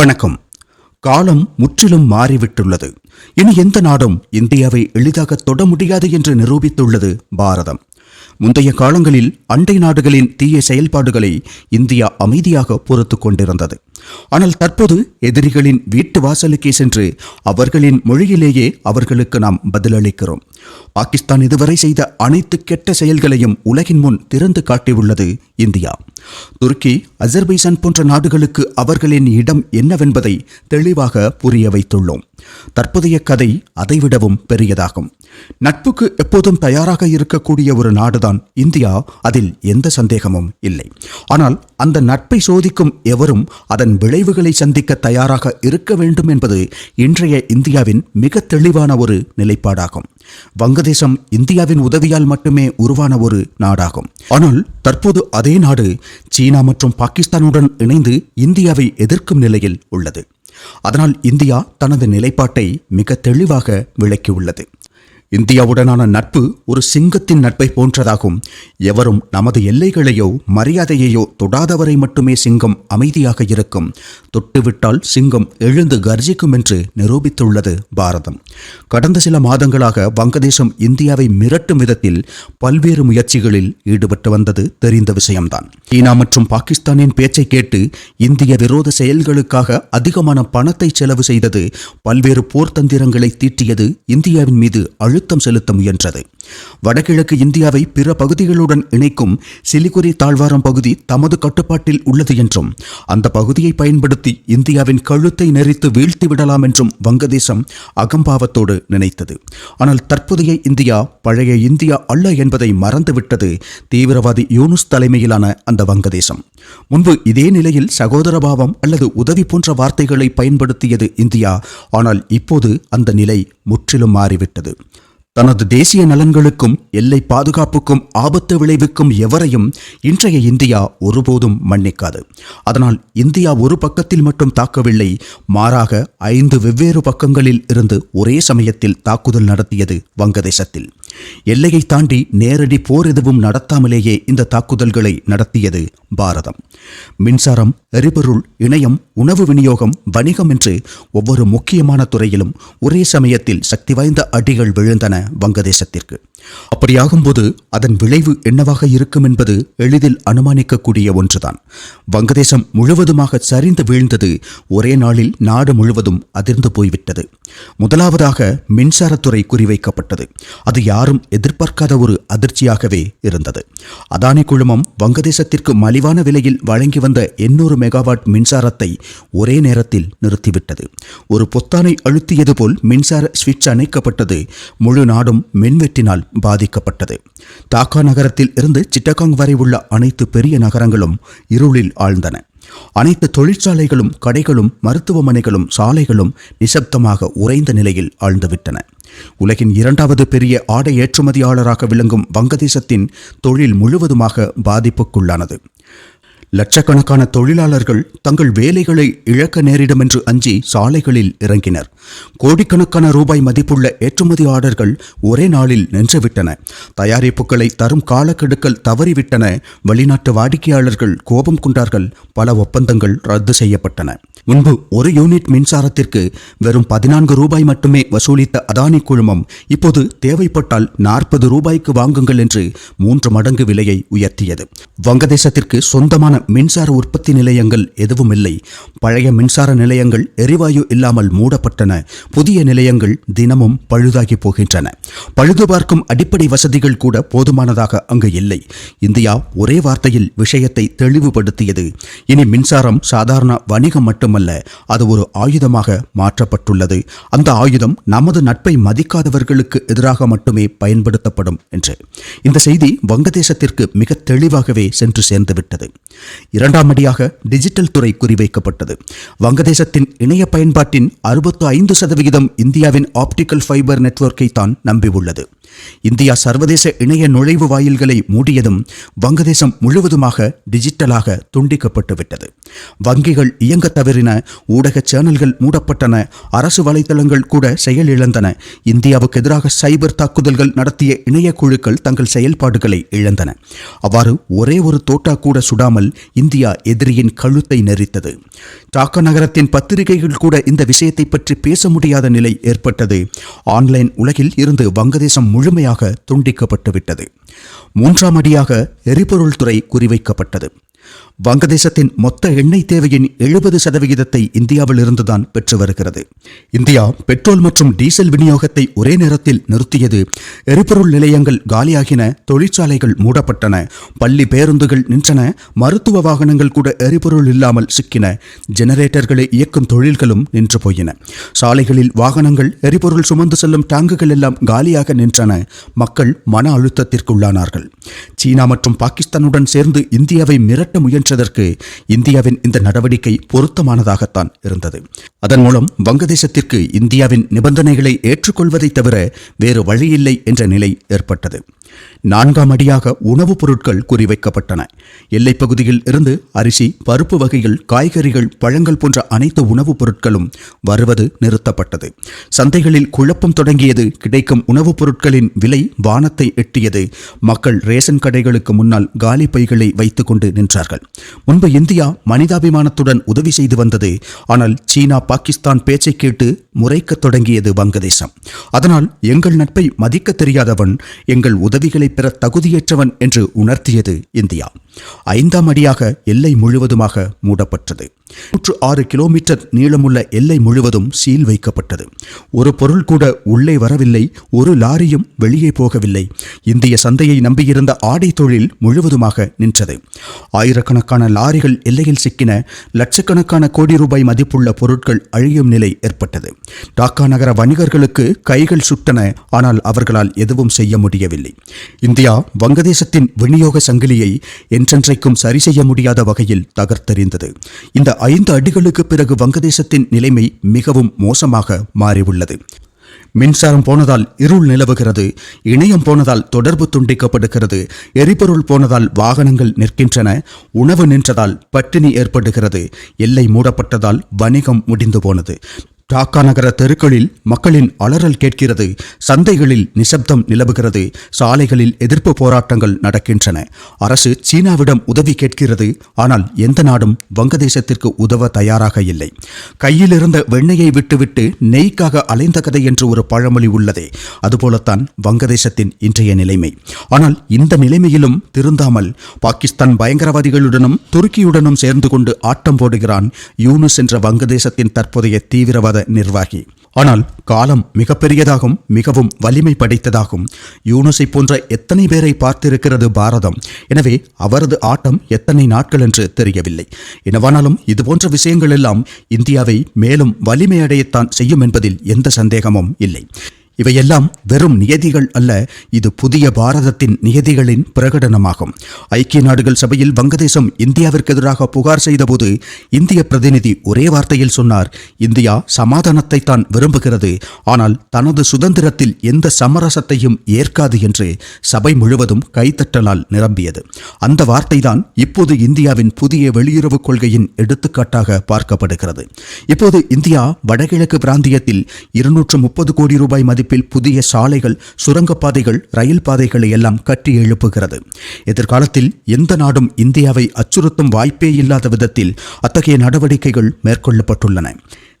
வணக்கம். காலம் முற்றிலும் மாறிவிட்டுள்ளது. இனி எந்த நாடும் இந்தியாவை எளிதாக தொட முடியாது என்று நிரூபித்துள்ளது பாரதம். முந்தைய காலங்களில் அண்டை நாடுகளின் தீய செயல்பாடுகளை இந்தியா அமைதியாக பொறுத்து கொண்டிருந்தது. ஆனால் தற்போது எதிரிகளின் வீட்டு வாசலுக்கே சென்று அவர்களின் மொழியிலேயே அவர்களுக்கு நாம் பதிலளிக்கிறோம். பாகிஸ்தான் இதுவரை செய்த அனைத்து கெட்ட செயல்களையும் உலகின் முன் திறந்து காட்டியுள்ளது இந்தியா. துருக்கி அஜர்பைசான் போன்ற நாடுகளுக்கு அவர்களின் இடம் என்னவென்பதை தெளிவாக புரிய வைத்துள்ளோம். தற்போதைய கதை அதைவிடவும் பெரியதாகும். நட்புக்கு எப்போதும் தயாராக இருக்கக்கூடிய ஒரு நாடுதான் இந்தியா அதில் எந்த சந்தேகமும் இல்லை. ஆனால் அந்த நட்பை சோதிக்கும் எவரும் அதன் விளைவுகளை சந்திக்க தயாராக இருக்க வேண்டும் என்பது இன்றைய இந்தியாவின் மிக தெளிவான ஒரு நிலைப்பாடாகும். வங்கதேசம் இந்தியாவின் உதவியால் மட்டுமே உருவான ஒரு நாடாகும். ஆனால் தற்போது அதே நாடு சீனா மற்றும் பாகிஸ்தானுடன் இணைந்து இந்தியாவை எதிர்க்கும் நிலையில் உள்ளது. அதனால் இந்தியா தனது நிலைப்பாட்டை மிக தெளிவாக விளக்கியுள்ளது. இந்தியாவுடனான நட்பு ஒரு சிங்கத்தின் நட்பை போன்றதாகும். எவரும் நமது எல்லைகளையோ மரியாதையையோ தொடாதவரை மட்டுமே சிங்கம் அமைதியாக இருக்கும். தொட்டுவிட்டால் சிங்கம் எழுந்து கர்ஜிக்கும் என்று நிரூபித்துள்ளது பாரதம். கடந்த சில மாதங்களாக வங்கதேசம் இந்தியாவை மிரட்டும் விதத்தில் பல்வேறு முயற்சிகளில் ஈடுபட்டு வந்தது தெரிந்த விஷயம்தான். சீனா மற்றும் பாகிஸ்தானின் பேச்சை கேட்டு இந்திய விரோத செயல்களுக்காக அதிகமான பணத்தை செலவு செய்தது பல்வேறு போர் தந்திரங்களை தீட்டியது இந்தியாவின் மீது அழு அழுத்தம் செலுத்த முயன்றது. வடகிழக்கு இந்தியாவை பிற பகுதிகளுடன் இணைக்கும் சிலிகுரி தாழ்வாரம் பகுதி தமது கட்டுப்பாட்டில் உள்ளது என்றும் அந்த பகுதியை பயன்படுத்தி இந்தியாவின் கழுத்தை நெறித்து வீழ்த்தி விடலாம் என்றும் வங்கதேசம் அகம்பாவத்தோடு நினைத்தது. ஆனால் தற்போதைய இந்தியா பழைய இந்தியா அல்ல என்பதை மறந்துவிட்டது தீவிரவாதி யூனுஸ் தலைமையிலான அந்த வங்கதேசம். முன்பு இதே நிலையில் சகோதரபாவம் அல்லது உதவி போன்ற வார்த்தைகளை பயன்படுத்தியது இந்தியா ஆனால் இப்போது அந்த நிலை முற்றிலும் மாறிவிட்டது. தனது தேசிய நலன்களுக்கும் எல்லை பாதுகாப்புக்கும் ஆபத்து விளைவிக்கும் எவரையும் இன்றைய இந்தியா ஒருபோதும் மன்னிக்காது. அதனால் இந்தியா ஒரு பக்கத்தில் மட்டும் தாக்கவில்லை மாறாக ஐந்து வெவ்வேறு பக்கங்களில் இருந்து ஒரே சமயத்தில் தாக்குதல் நடத்தியது வங்கதேசத்தில். எல்லையை தாண்டி நேரடி போர் எதுவும் நடத்தாமலேயே இந்த தாக்குதல்களை நடத்தியது பாரதம். மின்சாரம் எரிபொருள் இணையம் உணவு விநியோகம் வணிகம் என்று ஒவ்வொரு முக்கியமான துறையிலும் ஒரே சமயத்தில் சக்தி வாய்ந்த அடிகள் விழுந்தன. வங்கதேசத்திற்கு. அப்படியாகும்போது அதன் விளைவு என்னவாக இருக்கும் என்பது எளிதில் அனுமானிக்கக்கூடிய ஒன்றுதான். வங்கதேசம் முழுவதுமாக சரிந்து வீழ்ந்தது ஒரே நாளில் நாடு முழுவதும் அதிர்ந்து போய்விட்டது. முதலாவதாக மின்சாரத்துறை குறிவைக்கப்பட்டது. அது யாரும் எதிர்பார்க்காத ஒரு அதிர்ச்சியாகவே இருந்தது. அதானி குழுமம் வங்கதேசத்திற்கு மலிவான விலையில் வழங்கி வந்த எண்ணூறு மெகாவாட் மின்சாரத்தை ஒரே நேரத்தில் நிறுத்திவிட்டது. ஒரு பொத்தானை அழுத்தியது போல் மின்சார சுவிட்ச் அணைக்கப்பட்டது முழு நாடும் மின்வெட்டினால் பாதிக்கப்பட்டது. தாக்கா நகரத்தில் இருந்து சிட்டகாங் வரை உள்ள அனைத்து பெரிய நகரங்களும் இருளில் ஆழ்ந்தன. அனைத்து தொழிற்சாலைகளும் கடைகளும் மருத்துவமனைகளும் சாலைகளும் நிசப்தமாக உறைந்த நிலையில் ஆழ்ந்துவிட்டன. உலகின் இரண்டாவது பெரிய ஆடை ஏற்றுமதியாளராக விளங்கும் வங்கதேசத்தின் தொழில் முழுவதுமாக பாதிப்புக்குள்ளானது. லட்சக்கணக்கான தொழிலாளர்கள் தங்கள் வேலைகளை இழக்க நேரிடும் என்று அஞ்சி சாலைகளில் இறங்கினர். கோடிக்கணக்கான ரூபாய் மதிப்புள்ள ஏற்றுமதி ஆர்டர்கள் ஒரே நாளில் நின்றுவிட்டன. தயாரிப்புகளை தரும் காலக்கெடுக்கள் தவறிவிட்டன. வெளிநாட்டு வாடிக்கையாளர்கள் கோபம் கொண்டார்கள். பல ஒப்பந்தங்கள் ரத்து செய்யப்பட்டன. முன்பு ஒரு யூனிட் மின்சாரத்திற்கு வெறும் பதினான்கு ரூபாய் மட்டுமே வசூலித்த அதானி குழுமம் இப்போது தேவைப்பட்டால் நாற்பது ரூபாய்க்கு வாங்குங்கள் என்று மூன்று மடங்கு விலையை உயர்த்தியது. வங்கதேசத்திற்கு சொந்தமான மின்சார உற்பத்தி நிலையங்கள் எதுவும் இல்லை. பழைய மின்சார நிலையங்கள் எரிவாயு இல்லாமல் மூடப்பட்டன. புதிய நிலையங்கள் தினமும் பழுதாகி போகின்றன. பழுது பார்க்கும் அடிப்படை வசதிகள் கூட போதுமானதாக அங்கு இல்லை. இந்தியா ஒரே வார்த்தையில் விஷயத்தை தெளிவுபடுத்தியது. இனி மின்சாரம் சாதாரண வணிகம் மட்டுமல்ல அது ஒரு ஆயுதமாக மாற்றப்பட்டுள்ளது. அந்த ஆயுதம் நமது நட்பை மதிக்காதவர்களுக்கு எதிராக மட்டுமே பயன்படுத்தப்படும் என்று. இந்த செய்தி வங்கதேசத்திற்கு மிக தெளிவாகவே சென்று சேர்ந்துவிட்டது. இரண்டாம் அடியாக டிஜிட்டல் துறை குறிவைக்கப்பட்டது. வங்கதேசத்தின் இணைய பயன்பாட்டின் அறுபத்து ஐந்து சதவிகிதம் இந்தியாவின் ஆப்டிக்கல் ஃபைபர் நெட்வொர்க்கை தான் நம்பியுள்ளது. இந்தியா சர்வதேச இணைய நுழைவு வாயில்களை மூடியதும் வங்கதேசம் முழுவதுமாக டிஜிட்டலாக துண்டிக்கப்பட்டுவிட்டது. வங்கிகள் இயங்க தவறின ஊடக சேனல்கள் மூடப்பட்டன அரசு வலைதளங்கள் கூட செயலிழந்தன. இந்தியாவுக்கு எதிராக சைபர் தாக்குதல்கள் நடத்திய இணைய குழுக்கள் தங்கள் செயல்பாடுகளை இழந்தன. அவ்வாறு ஒரே ஒரு தோட்டா கூட சுடாமல் இந்தியா எதிரியின் கழுத்தை நெரித்தது. டாக்கா நகரத்தின் பத்திரிகைகள் கூட இந்த விஷயத்தை பற்றி பேச முடியாத நிலை ஏற்பட்டது. ஆன்லைன் உலகில் இருந்து வங்கதேசம் முழுமையாக துண்டிக்கப்பட்டுவிட்டது. மூன்றாம் அடியாக எரிபொருள் துறை குறிவைக்கப்பட்டது. வங்கதேசத்தின் மொத்த எண்ணெய் தேவையின் எழுபது சதவிகிதத்தை இந்தியாவில் இருந்துதான் பெற்று வருகிறது. இந்தியா பெட்ரோல் மற்றும் டீசல் விநியோகத்தை ஒரே நேரத்தில் நிறுத்தியது. எரிபொருள் நிலையங்கள் காலியாகின தொழிற்சாலைகள் மூடப்பட்டன பள்ளி பேருந்துகள் நின்றன மருத்துவ வாகனங்கள் கூட எரிபொருள் இல்லாமல் சிக்கின ஜெனரேட்டர்களை இயக்கும் தொழில்களும் நின்று போயின. சாலைகளில் வாகனங்கள் எரிபொருள் சுமந்து செல்லும் டேங்குகள் எல்லாம் காலியாக நின்றன. மக்கள் மன அழுத்தத்திற்குள்ளானார்கள். சீனா மற்றும் பாகிஸ்தானுடன் சேர்ந்து இந்தியாவை மிரட்ட முயன்ற பெற்றதற்கு இந்தியாவின் இந்த நடவடிக்கை பொருத்தமானதாகத்தான் இருந்தது. அதன் மூலம் வங்கதேசத்திற்கு இந்தியாவின் நிபந்தனைகளை ஏற்றுக்கொள்வதை தவிர வேறு வழியில்லை என்ற நிலை ஏற்பட்டது. நான்காம் அடியாக உணவுப் பொருட்கள் குறிவைக்கப்பட்டன. எல்லைப் பகுதியில் இருந்து அரிசி பருப்பு வகைகள் காய்கறிகள் பழங்கள் போன்ற அனைத்து உணவுப் பொருட்களும் வருவது நிறுத்தப்பட்டது. சந்தைகளில் குழப்பம் தொடங்கியது. கிடைக்கும் உணவுப் பொருட்களின் விலை வானத்தை எட்டியது. மக்கள் ரேஷன் கடைகளுக்கு முன்னால் காலி பைகளை வைத்துக் கொண்டு நின்றார்கள். முன்பு இந்தியா மனிதாபிமானத்துடன் உதவி செய்து வந்தது. ஆனால் சீனா பாகிஸ்தான் பேச்சை கேட்டு முறைக்கத் தொடங்கியது வங்கதேசம். அதனால் எங்கள் நட்பை மதிக்க தெரியாதவன் எங்கள் உதவி உதவிகளை பெற தகுதியற்றவன் என்று உணர்த்தியது இந்தியா. ஐந்தாம் அடியாக எல்லை முழுவதுமாக மூடப்பட்டது. நூற்று ஆறு கிலோமீட்டர் நீளமுள்ள எல்லை முழுவதும் சீல் வைக்கப்பட்டது. ஒரு பொருள் கூட உள்ளே வரவில்லை ஒரு லாரியும் வெளியே போகவில்லை. இந்திய சந்தையை நம்பியிருந்த ஆடை தொழில் முழுவதுமாக நின்றது. ஆயிரக்கணக்கான லாரிகள் எல்லையில் சிக்கின லட்சக்கணக்கான கோடி ரூபாய் மதிப்புள்ள பொருட்கள் அழியும் நிலை ஏற்பட்டது. டாக்கா நகர வணிகர்களுக்கு கைகள் சுட்டன ஆனால் அவர்களால் எதுவும் செய்ய முடியவில்லை. இந்தியா வங்கதேசத்தின் விநியோக சங்கிலியை என்றென்றைக்கும் சரி செய்ய முடியாத வகையில் தகர்த்தெறிந்தது. இந்த ஐந்து அடிகளுக்கு பிறகு வங்கதேசத்தின் நிலைமை மிகவும் மோசமாக மாறியுள்ளது. மின்சாரம் போனதால் இருள் நிலவுகிறது இணையம் போனதால் தொடர்பு துண்டிக்கப்படுகிறது எரிபொருள் போனதால் வாகனங்கள் நிற்கின்றன உணவு நின்றதால் பட்டினி ஏற்படுகிறது எல்லை மூடப்பட்டதால் வணிகம் முடிந்து போனது. டாக்கா நகர தெருக்களில் மக்களின் அலறல் கேட்கிறது. சந்தைகளில் நிசப்தம் நிலவுகிறது. சாலைகளில் எதிர்ப்பு போராட்டங்கள் நடக்கின்றன. அரசு சீனாவிடம் உதவி கேட்கிறது. ஆனால் எந்த நாடும் வங்கதேசத்திற்கு உதவ தயாராக இல்லை. கையிலிருந்த வெண்ணெயை விட்டுவிட்டு நெய்க்காக அலைந்த கதை என்று ஒரு பழமொழி உள்ளதே. அதுபோலத்தான் வங்கதேசத்தின் இன்றைய நிலைமை. ஆனால் இந்த நிலைமையிலும் திருந்தாமல் பாகிஸ்தான் பயங்கரவாதிகளுடனும் துருக்கியுடனும் சேர்ந்து கொண்டு ஆட்டம் போடுகிறான் யூனுஸ் என்ற வங்கதேசத்தின் தற்போதைய தீவிரவாத நிர்வாகி ஆனால் காலம் மிகப்பெரியதாகவும் மிகவும் வலிமை படைத்ததாகும். யூனுஸை போன்ற எத்தனை பேரை பார்த்திருக்கிறது பாரதம்? எனவே அவரது ஆட்டம் எத்தனை நாட்கள் என்று தெரியவில்லை. எனவானாலும் இதுபோன்ற விஷயங்கள் எல்லாம் இந்தியாவை மேலும் வலிமையடையத்தான் செய்யும் என்பதில் எந்த சந்தேகமும் இல்லை. இவையெல்லாம் வெறும் நியதிகள் அல்ல இது புதிய பாரதத்தின் நியதிகளின் பிரகடனமாகும். ஐக்கிய நாடுகள் சபையில் வங்கதேசம் இந்தியாவிற்கு எதிராக புகார் செய்தபோது இந்திய பிரதிநிதி ஒரே வார்த்தையில் சொன்னார் இந்தியா சமாதானத்தை தான் விரும்புகிறது. ஆனால் தனது சுதந்திரத்தில் எந்த சமரசத்தையும் ஏற்காது என்று சபை முழுவதும் கைத்தட்டலால் நிரம்பியது. அந்த வார்த்தைதான் இப்போது இந்தியாவின் புதிய வெளியுறவுக் கொள்கையின் எடுத்துக்காட்டாக பார்க்கப்படுகிறது. இப்போது இந்தியா வடகிழக்கு பிராந்தியத்தில் இருநூற்று முப்பது கோடி ரூபாய் கட்டமைப்பில் புதிய சாலைகள் சுரங்கப்பாதைகள் ரயில் பாதைகளை எல்லாம் கட்டி எழுப்புகிறது. எதிர்காலத்தில் எந்த நாடும் இந்தியாவை அச்சுறுத்தும் வாய்ப்பே இல்லாத விதத்தில் அத்தகைய நடவடிக்கைகள் மேற்கொள்ளப்பட்டுள்ளன.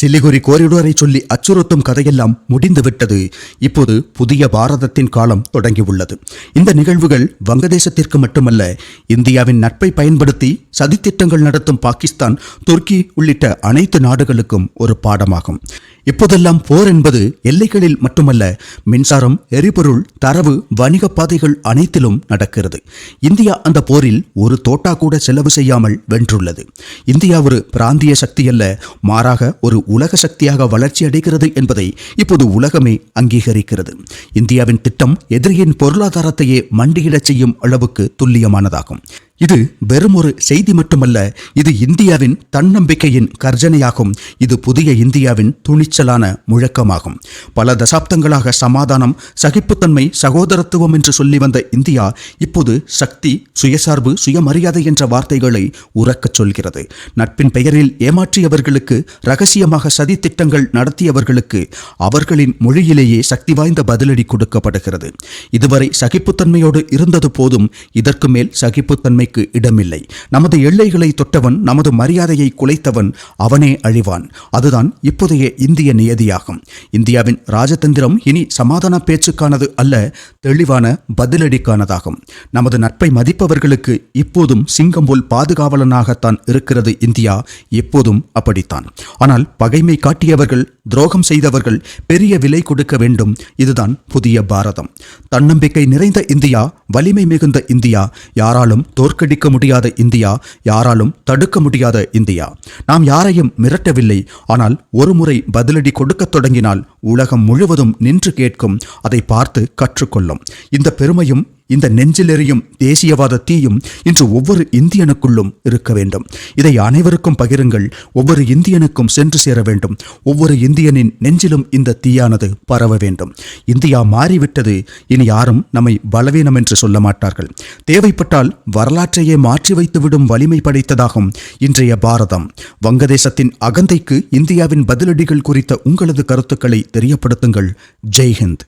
சில்லிகுரி கோரிடோரை சொல்லி அச்சுறுத்தும் கதையெல்லாம் முடிந்துவிட்டது. இப்போது புதிய பாரதத்தின் காலம் தொடங்கியுள்ளது. இந்த நிகழ்வுகள் வங்கதேசத்திற்கு மட்டுமல்ல இந்தியாவின் நட்பை பயன்படுத்தி சதித்திட்டங்கள் நடத்தும் பாகிஸ்தான் துருக்கி உள்ளிட்ட அனைத்து நாடுகளுக்கும் ஒரு பாடமாகும். இப்போதெல்லாம் போர் என்பது எல்லைகளில் மட்டுமல்ல மின்சாரம் எரிபொருள் தரவு வணிக பாதைகள் அனைத்திலும் நடக்கிறது. இந்தியா அந்த போரில் ஒரு தோட்டா கூட செலவு செய்யாமல் வென்றுள்ளது. இந்தியா ஒரு பிராந்திய சக்தி அல்ல மாறாக ஒரு உலக சக்தியாக வளர்ச்சி அடைகிறது என்பதை இப்போது உலகமே அங்கீகரிக்கிறது. இந்தியாவின் திட்டம் எதிரியின் பொருளாதாரத்தையே மண்டியிடச் செய்யும் அளவுக்கு துல்லியமானதாகும். இது வெறும் ஒரு செய்தி மட்டுமல்ல இது இந்தியாவின் தன்னம்பிக்கையின் கர்ஜனையாகும். இது புதிய இந்தியாவின் துணிச்சலான முழக்கமாகும். பல தசாப்தங்களாக சமாதானம் சகிப்புத்தன்மை சகோதரத்துவம் என்று சொல்லி வந்த இந்தியா இப்போது சக்தி சுயசார்பு சுயமரியாதை என்ற வார்த்தைகளை உறக்கச் சொல்கிறது. நட்பின் பெயரில் ஏமாற்றியவர்களுக்கு ரகசியமாக சதி திட்டங்கள் நடத்தியவர்களுக்கு அவர்களின் மொழியிலேயே சக்தி வாய்ந்த பதிலடி கொடுக்கப்படுகிறது. இதுவரை சகிப்புத்தன்மையோடு இருந்தது போதும் இதற்கு மேல் சகிப்புத்தன்மை சகிப்புத்தன்மைக்கு இடமில்லை. நமது எல்லைகளை தொட்டவன் நமது மரியாதையை குலைத்தவன் அவனே அழிவான். அதுதான் இப்போதைய இந்திய நியதியாகும். இந்தியாவின் ராஜதந்திரம் இனி சமாதான பேச்சுக்கானது அல்ல தெளிவான பதிலடிக்கானதாகும். நமது நட்பை மதிப்பவர்களுக்கு இப்போதும் சிங்கம் போல் பாதுகாவலனாகத்தான் இருக்கிறது இந்தியா எப்போதும் அப்படித்தான். ஆனால் பகைமை காட்டியவர்கள் துரோகம் செய்தவர்கள் பெரிய விலை கொடுக்க வேண்டும். இதுதான் புதிய பாரதம். தன்னம்பிக்கை நிறைந்த இந்தியா வலிமை மிகுந்த இந்தியா யாராலும் தோற்க தோற்கடிக்க முடியாத இந்தியா யாராலும் தடுக்க முடியாத இந்தியா. நாம் யாரையும் மிரட்டவில்லை ஆனால் ஒருமுறை பதிலடி கொடுக்கத் தொடங்கினால் உலகம் முழுவதும் நின்று கேட்கும். அதை பார்த்து கற்றுக்கொள்ளும். இந்த பெருமையும் இந்த நெஞ்சிலெறியும் தேசியவாத தீயும் இன்று ஒவ்வொரு இந்தியனுக்குள்ளும் இருக்க வேண்டும். இதை அனைவருக்கும் பகிருங்கள். ஒவ்வொரு இந்தியனுக்கும் சென்று சேர வேண்டும். ஒவ்வொரு இந்தியனின் நெஞ்சிலும் இந்த தீயானது பரவ வேண்டும். இந்தியா மாறிவிட்டது. இனி யாரும் நம்மை பலவீனம் என்று சொல்ல மாட்டார்கள். தேவைப்பட்டால் வரலாற்றையே மாற்றி வைத்துவிடும் வலிமை படைத்ததாகும் இன்றைய பாரதம். வங்கதேசத்தின் அகந்தைக்கு இந்தியாவின் பதிலடிகள் குறித்த உங்களது கருத்துக்களை தெரியப்படுத்துங்கள். ஜெய்ஹிந்த்.